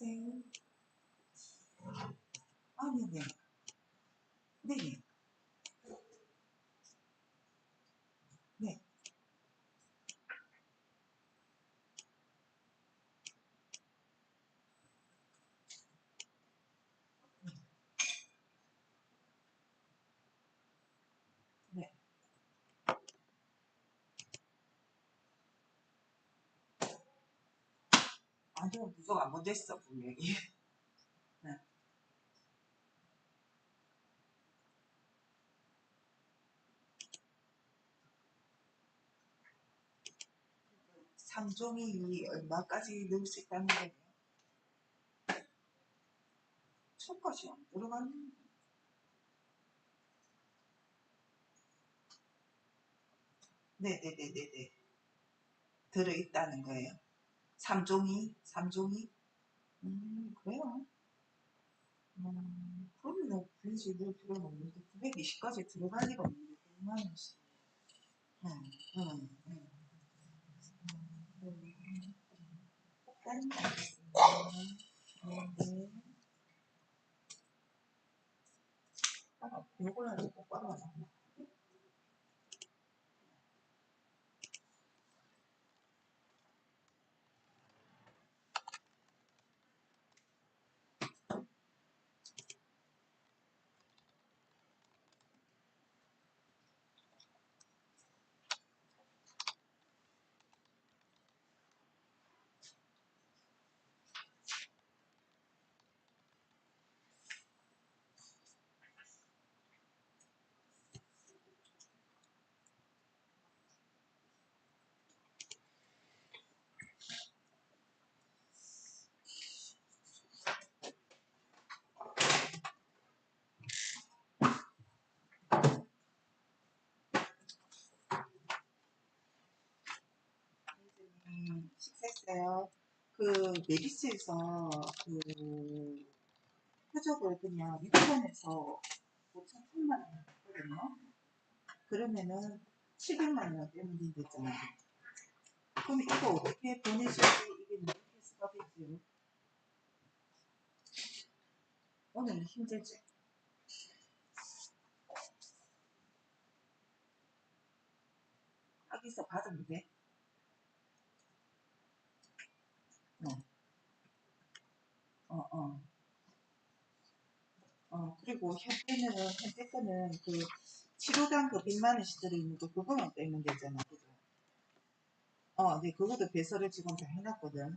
네. 아, 네네. 네네. 네. 네. 아니요, 부족 안 못했어, 분명히. 네. 삼종이 얼마까지 넣을 수 있다는 거예요? 초까지 안 들어가는 네네네네네. 들어있다는 거예요. 삼종이? 삼종이? 음, 그래요? 음, 그러면 굳이 필요는 없는데, 920까지 들어갈 리가 없는데, 100만 원씩. 응, 응, 응. 음, 다른 거 알겠습니다. 네, 네. 아, 요걸 하고 똑바로 하 식사했어요. 그 메리스에서 그 표적을 그냥 6천에서 5천 8만 원 했거든요. 그러면은 700만 원 때문에 됐잖아요. 그럼 이거 어떻게 보내실지 이게 수가 되지. 오늘 힘들지. 여기서 받으면 돼. 어, 어, 어. 어, 그리고 현재 거는 그 치료당 그 100만 원씩 들어있는 거 그거만 빼면 되잖아. 그죠? 어, 네, 그것도 배설을 지금 다 해놨거든.